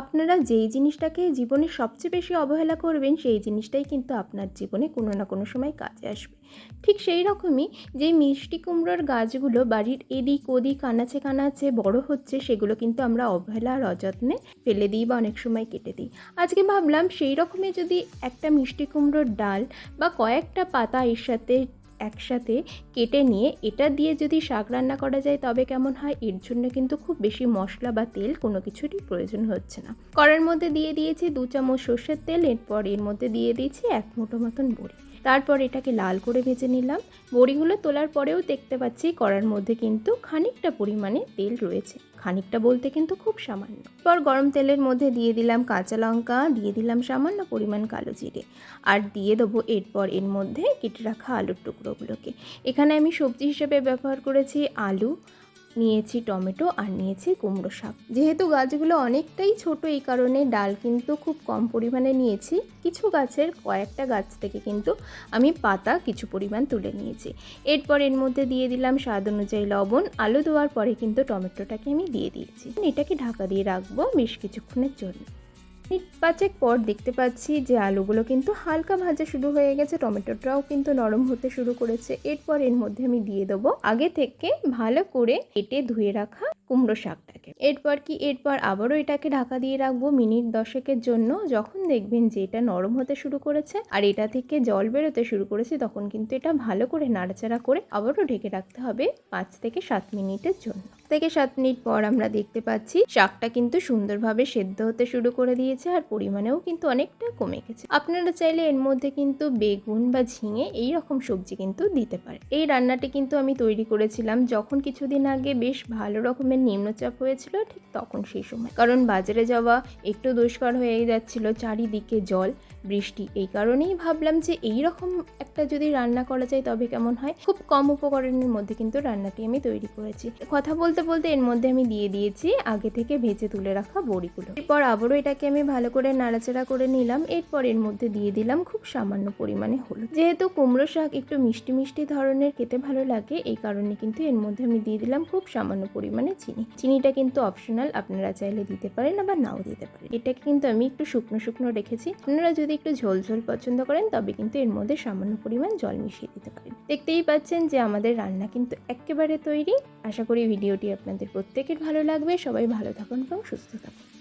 আপনারা যেই জিনিসটাকে জীবনে সবচেয়ে বেশি অবহেলা করবেন, সেই জিনিসটাই কিন্তু আপনার জীবনে কোনো না কোনো সময় কাজে আসবে। ঠিক সেই রকমই যে মিষ্টি কুমড়োর গাছগুলো বাড়ির এদিক ওদিক কানাচে কানাচে বড় হচ্ছে, সেগুলো কিন্তু আমরা অবহেলা আর অযত্নে ফেলে দিই বা অনেক সময় কেটে দিই। আজকে ভাবলাম সেই রকমই যদি একটা মিষ্টি কুমড়োর ডাল বা কয়েকটা পাতা এর সাথে একসাথে কেটে নিয়ে এটা দিয়ে যদি শাক রান্না করা যায়, তবে কেমন হয়? এর জন্য কিন্তু খুব বেশি মশলা বা তেল কোনো কিছুরই প্রয়োজন হচ্ছে না। কড়ার মধ্যে দিয়ে দিয়েছি দু চামচ সর্ষের তেল, এরপর এর মধ্যে দিয়ে দিয়েছি এক মুঠো মতন বড়ি। তারপর এটাকে লাল করে ভেজে নিলাম। বড়িগুলো তোলার পরেও দেখতে পাচ্ছি কড়ার মধ্যে কিন্তু খানিকটা পরিমাণে তেল রয়েছে। খানিকটা বলতে কিন্তু খুব সামান্য। পর গরম তেলের মধ্যে দিয়ে দিলাম কাঁচা লঙ্কা, দিয়ে দিলাম সামান্য পরিমাণ কালো জিরে। আর দিয়ে দেবো এরপর এর মধ্যে কেটে রাখা আলুর টুকরোগুলোকে। এখানে আমি সবজি হিসেবে ব্যবহার করেছি আলু নিয়েছি টমেটো আর নিয়েছি কুমড়ো শাক। যেহেতু গাছগুলো অনেকটাই ছোট, এই কারণে ডাল কিন্তু খুব কম পরিমাণে নিয়েছি। কিছু গাছের কয়েকটা গাছ থেকে কিন্তু আমি পাতা কিছু পরিমাণ তুলে নিয়েছি। এরপর এর মধ্যে দিয়ে দিলাম স্বাদ অনুযায়ী লবণ। আলু দেওয়ার পরে কিন্তু টমেটোটাকে আমি দিয়ে দিয়েছি। এটাকে ঢাকা দিয়ে রাখব বেশ কিছুক্ষণের জন্য। মিনিট পাঁচেক পর দেখতে পাচ্ছি যে আলুগুলো কিন্তু হালকা ভাজা শুরু হয়ে গেছে, টমেটোটাও কিন্তু নরম হতে শুরু করেছে। এরপর এর মধ্যে আমি দিয়ে দেবো আগে থেকে ভালো করে কেটে ধুয়ে রাখা কুমড়ো শাকটাকে। এরপর কি? এরপর আবারও এটাকে ঢাকা দিয়ে রাখব মিনিট দশেকের জন্য। যখন দেখবেন যে এটা নরম হতে শুরু করেছে আর এটা থেকে জল বেরোতে শুরু করেছে, তখন কিন্তু এটা ভালো করে নাড়াচাড়া করে আবারও ঢেকে রাখতে হবে পাঁচ থেকে সাত মিনিটের জন্য। থেকে সাত মিনিট পর আমরা দেখতে পাচ্ছি শাকটা কিন্তু সুন্দরভাবে সেদ্ধ হতে শুরু করে দিয়েছে আর পরিমাণেও কিন্তু অনেকটা কমে গেছে। আপনারা চাইলে এর মধ্যে কিন্তু বেগুন বা ঝিঙে এই রকম সবজি কিন্তু দিতে পারে এই রান্নাটি কিন্তু আমি তৈরি করেছিলাম যখন কিছুদিন আগে বেশ ভালো রকমের নিম্নচাপ হয়েছিল ঠিক তখন সেই সময়। কারণ বাজারে যাওয়া একটু দুষ্কর হয়ে যাচ্ছিল চারিদিকে জল, বৃষ্টি, এই কারণেই ভাবলাম যে এই রকম একটা যদি রান্না করা যায় তবে কেমন হয়? খুব কম উপকরণের মধ্যে কিন্তু রান্নাটি আমি তৈরি করেছি। কথা বলতে বলতে বলতে এর মধ্যে আমি দিয়ে দিয়েছি। আগে থেকে ভেজে তুলে রাখা বড়িগুলো। এরপর আবারও এটাকে আমি ভালো করে নাড়াচাড়া করে নিলাম। এরপর এর মধ্যে দিয়ে দিলাম খুব সামান্য পরিমাণে হলুদ। যেহেতু কুমড়ো শাক একটু মিষ্টি মিষ্টি ধরনের, খেতে ভালো লাগে, এই কারণে কিন্তু এর মধ্যে আমি দিয়ে দিলাম খুব সামান্য পরিমাণে চিনি। চিনিটা কিন্তু অপশনাল, আপনারা চাইলে দিতে পারেন, আবার নাও দিতে পারেন। এটাকে কিন্তু আমি একটু শুকনো শুকনো রেখেছি। আপনারা যদি একটু ঝোল ঝোল পছন্দ করেন, তবে কিন্তু এর মধ্যে সামান্য পরিমাণ জল মিশিয়ে দিতে পারেন। দেখতেই পাচ্ছেন যে আমাদের রান্না কিন্তু একেবারে তৈরি। আশা করি ভিডিওটি আপনাদের প্রত্যেকের ভালো লাগবে। সবাই ভালো থাকুন এবং সুস্থ থাকুন।